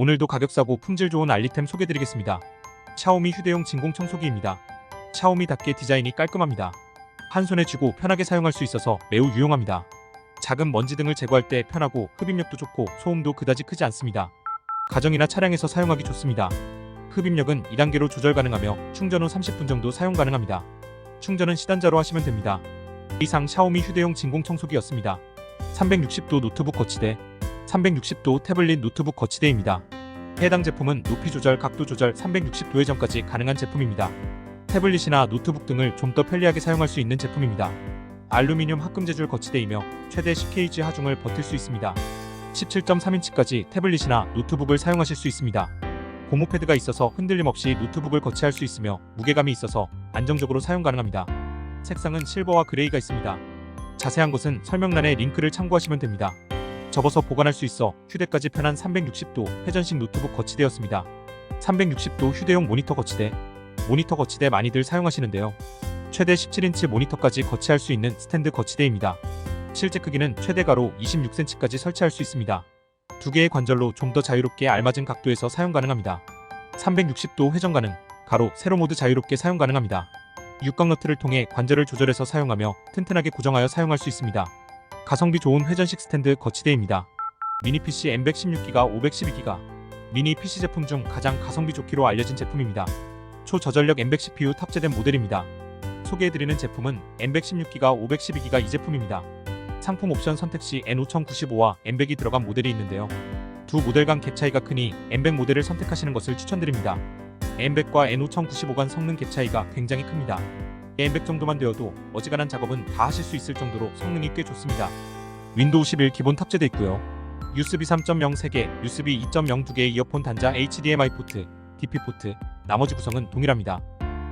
오늘도 가격 싸고 품질 좋은 알리템 소개드리겠습니다. 샤오미 휴대용 진공 청소기입니다. 샤오미답게 디자인이 깔끔합니다. 한 손에 쥐고 편하게 사용할 수 있어서 매우 유용합니다. 작은 먼지 등을 제거할 때 편하고 흡입력도 좋고 소음도 그다지 크지 않습니다. 가정이나 차량에서 사용하기 좋습니다. 흡입력은 2단계로 조절 가능하며 충전 후 30분 정도 사용 가능합니다. 충전은 시단자로 하시면 됩니다. 이상 샤오미 휴대용 진공 청소기였습니다. 360도 노트북 거치대, 360도 태블릿 노트북 거치대입니다. 해당 제품은 높이 조절, 각도 조절 360도 회전까지 가능한 제품입니다. 태블릿이나 노트북 등을 좀 더 편리하게 사용할 수 있는 제품입니다. 알루미늄 합금 재질 거치대이며 최대 10kg 하중을 버틸 수 있습니다. 17.3인치까지 태블릿이나 노트북을 사용하실 수 있습니다. 고무 패드가 있어서 흔들림 없이 노트북을 거치할 수 있으며 무게감이 있어서 안정적으로 사용 가능합니다. 색상은 실버와 그레이가 있습니다. 자세한 것은 설명란에 링크를 참고하시면 됩니다. 접어서 보관할 수 있어 휴대까지 편한 360도 회전식 노트북 거치대였습니다. 360도 휴대용 모니터 거치대. 모니터 거치대 많이들 사용하시는데요. 최대 17인치 모니터까지 거치할 수 있는 스탠드 거치대입니다. 실제 크기는 최대 가로 26cm까지 설치할 수 있습니다. 두 개의 관절로 좀 더 자유롭게 알맞은 각도에서 사용 가능합니다. 360도 회전 가능, 가로, 세로 모두 자유롭게 사용 가능합니다. 육각 너트를 통해 관절을 조절해서 사용하며 튼튼하게 고정하여 사용할 수 있습니다. 가성비 좋은 회전식 스탠드 거치대입니다. 미니 PC M116기가 512기가 미니 PC 제품 중 가장 가성비 좋기로 알려진 제품입니다. 초저전력 M100 CPU 탑재된 모델입니다. 소개해드리는 제품은 M116기가 512기가 이 제품입니다. 상품 옵션 선택 시 N5095와 M100이 들어간 모델이 있는데요. 두 모델 간 갭 차이가 크니 M100 모델을 선택하시는 것을 추천드립니다. M100과 N5095 간 성능 갭 차이가 굉장히 큽니다. M100 정도만 되어도 어지간한 작업은 다 하실 수 있을 정도로 성능이 꽤 좋습니다. 윈도우 11 기본 탑재돼 있고요. USB 3.0 3개, USB 2.0 2개의 이어폰 단자 HDMI 포트, DP 포트, 나머지 구성은 동일합니다.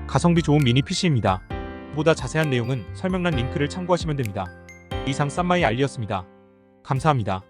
가성비 좋은 미니 PC입니다. 보다 자세한 내용은 설명란 링크를 참고하시면 됩니다. 이상 쌈마이 알리였습니다. 감사합니다.